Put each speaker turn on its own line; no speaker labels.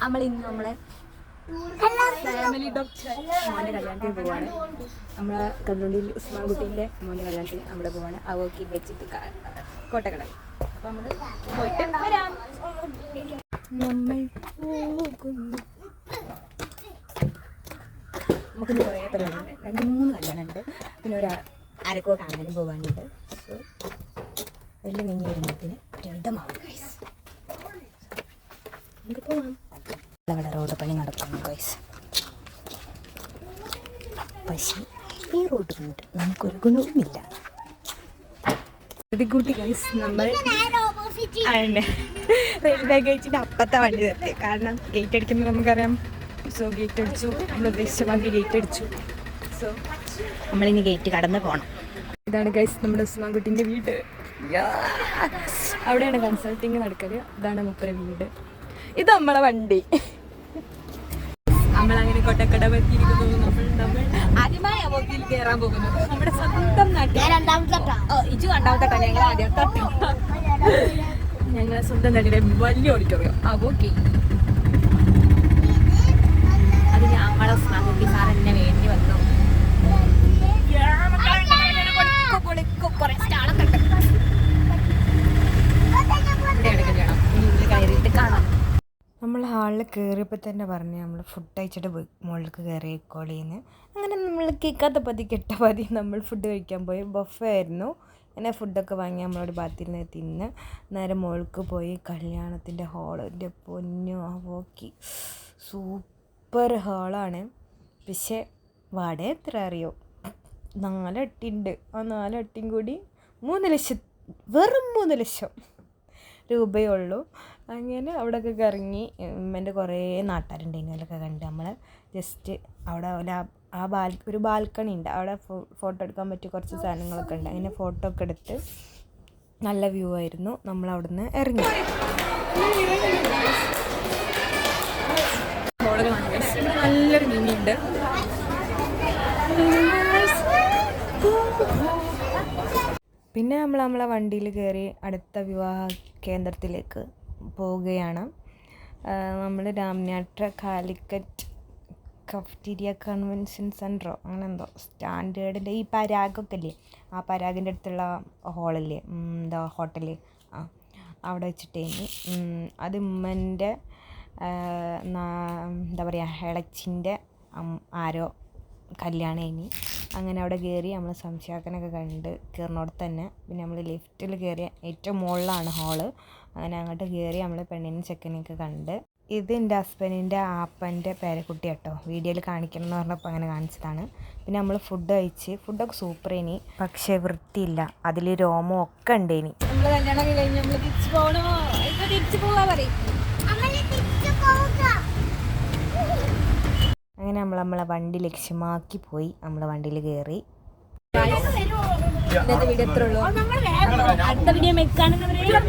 നമ്മൾ ഇന്ന് നമ്മളെ ഫാമിലി ഡോക്ടർ മോന്റെ കല്യാണത്തിന് പോവാണ്. നമ്മളെ കല്ലുണ്ടിയിൽ ഉസ്മാൻ കുട്ടീന്റെ മോന്റെ കല്യാണത്തിന് അവിടെ പോവാണ്. അവർക്ക് വെച്ചിട്ട് കോട്ടക്കട അപ്പം നമ്മൾ പോയിട്ട് വരാം. നമ്മൾ പോകുന്നു. നമുക്കിന്ന് കുറേ പരിപാടിയുണ്ട് രണ്ട് മൂന്ന് കല്യാണമുണ്ട്. പിന്നെ ഒരു അരക്കോ കാണാനും പോകാനുണ്ട് സോ വലിയ മീൻ വരുമ്പോഴത്തേന് രണ്ടമാവും ഗൈസ് നമുക്ക് പോവാം. അവിടെ റോഡ് പണി നടക്കുന്നു ഗൈസ് പക്ഷേ ഈ റോഡ് കൊണ്ട് നമുക്കൊരു ഗുണവുമില്ല. കൂട്ടി ഗൈസ് നമ്മൾ ആണ്. റെയിൽവേ ഗേറ്റിന്റെ അപ്പത്തെ വണ്ടി നിർത്തി. കാരണം ഗേറ്റ് അടിക്കുന്നത് നമുക്കറിയാം. സോ ഗേറ്റ് അടിച്ചു. നമ്മൾ ഉദ്ദേശിച്ച മാതിരി ഗേറ്റ് അടിച്ചു. സോ നമ്മളിനി ഗേറ്റ് കടന്ന് പോകണം ഇതാണ് ഗൈസ് നമ്മുടെ ഉസ്മാൻകുട്ടിന്റെ വീട്. അവിടെയാണ് കൺസൾട്ടിങ് നടക്കൽ. ഇതാണ് മുപ്പര വീട്. ഇത് നമ്മളെ വണ്ടി. നമ്മളങ്ങനെ കൊട്ടക്കട പറ്റിയിരിക്കുന്നു നമ്മൾ നമ്മൾ ആദ്യമായി അവക്കിൽ കയറാൻ പോകുന്നു നമ്മുടെ സ്വന്തം നാട്ടിൽ. ഓ ഇജു രണ്ടാമത്തെ കളി ഞങ്ങൾ ഞങ്ങളെ സ്വന്തം നാട്ടിലെ വലിയ ഓഡിറ്റോറിയം ആ അത് ഞങ്ങളെ സ്മാകുട്ടി സാർ എന്നെ വേണ്ടി വന്നു പൊളിക്കോ, പൊളിക്കോ, കുറേ സ്റ്റാളൊക്കെ ഉണ്ട്. ഇവിടെയാണ് കല്യാണം. ഇനി ഉള്ളിൽ കയറിയിട്ട് കാണാം
നമ്മൾ ഹാളിൽ കയറിയപ്പോൾ തന്നെ പറഞ്ഞു നമ്മൾ ഫുഡ് കഴിച്ചിട്ട് പോയി. മുകളിലേക്ക് കയറി കോളിന്ന്. അങ്ങനെ നമ്മൾ കേൾക്കാത്ത പതി കെട്ട പതി നമ്മൾ ഫുഡ് കഴിക്കാൻ പോയി. ബഫേ ആയിരുന്നു. അങ്ങനെ ഫുഡൊക്കെ വാങ്ങി നമ്മളോട് ബാത്തിൽ നിന്ന് തിന്ന്. നേരെ മുകൾക്ക് പോയി കല്യാണത്തിന്റെ ഹാളിന്റെ പൊന്നു ആ നോക്കി സൂപ്പർ ഹാളാണ് പക്ഷേ വാടക എത്ര അറിയോ? നാലട്ടിണ്ട് ആ നാലട്ടിയും കൂടി മൂന്ന് ലക്ഷം വെറും മൂന്ന് ലക്ഷം. രൂപയേ ഉള്ളൂ അങ്ങനെ അവിടെയൊക്കെ കറങ്ങി എന്റെ കുറേ നാട്ടുകാരുണ്ടായിരുന്നു. അതിലൊക്കെ കണ്ട് നമ്മൾ ജസ്റ്റ് അവിടെ ഒരു ആ- ബാൽ ഒരു ബാൽക്കണി ഉണ്ട്. അവിടെ ഫോട്ടോ എടുക്കാൻ പറ്റിയ കുറച്ച് സാധനങ്ങളൊക്കെ ഉണ്ട്. അങ്ങനെ ഫോട്ടോ ഒക്കെ എടുത്ത് നല്ല വ്യൂ ആയിരുന്നു. നമ്മൾ അവിടുന്ന് ഇറങ്ങി.
നല്ലൊരു മീനുണ്ട്
പിന്നെ നമ്മൾ നമ്മളെ വണ്ടിയിൽ കയറി അടുത്ത വിവാഹ കേന്ദ്രത്തിലേക്ക് പോവുകയാണ്. നമ്മൾ രാമനാട്ട കാലിക്കറ്റ് കഫ്റ്റീരിയ കൺവെൻഷൻ സെന്ററോ അങ്ങനെ എന്തോ സ്റ്റാൻഡേർഡിന്റെ ഈ പരാഗൊക്കെ ഇല്ലേ ആ പരാഗിന്റെ അടുത്തുള്ള ഹോളില്ലേ? എന്താ ഹോട്ടൽ? ആ അവിടെ വെച്ചിട്ടേന് അത് ഉമ്മന്റെ എന്താ പറയുക ഇളച്ചിന്റെ ആരോ കല്യാണം കഴിഞ്ഞ് അങ്ങനെ അവിടെ കയറി നമ്മൾ സംശയാക്കനൊക്കെ കണ്ട് കയറുന്നിടത്ത് തന്നെ പിന്നെ നമ്മൾ ലിഫ്റ്റിൽ കയറിയ ഏറ്റവും മുകളിലാണ് ഹാൾ. അങ്ങനെ അങ്ങോട്ട് കയറി നമ്മൾ പെണ്ണിനും ചെക്കനെയൊക്കെ കണ്ട്. ഇത് എന്റെ ഹസ്ബൻഡിന്റെ ആപ്പന്റെ പേരക്കുട്ടി കേട്ടോ. വീഡിയോയിൽ കാണിക്കണം എന്ന് പറഞ്ഞപ്പോൾ അങ്ങനെ കാണിച്ചതാണ്. പിന്നെ നമ്മൾ ഫുഡ് കഴിച്ച് ഫുഡൊക്കെ സൂപ്പർ ഇനി പക്ഷേ വൃത്തിയില്ല. അതിൽ രോമം ഒക്കെ ഉണ്ട് ഇനി
നമ്മൾ കല്യാണം കഴിഞ്ഞ് നമ്മൾ തിരിച്ചു പോകണോ തിരിച്ചു പോകാൻ പറയും.
അങ്ങനെ നമ്മൾ നമ്മളെ വണ്ടി ലക്ഷ്യമാക്കി പോയി നമ്മളെ വണ്ടിയിൽ കയറി
ഇന്നത്തെ വീഡിയോ എത്ര ഉള്ളൂ. അടുത്ത വീഡിയോ മെക്കാണെന്നവരെ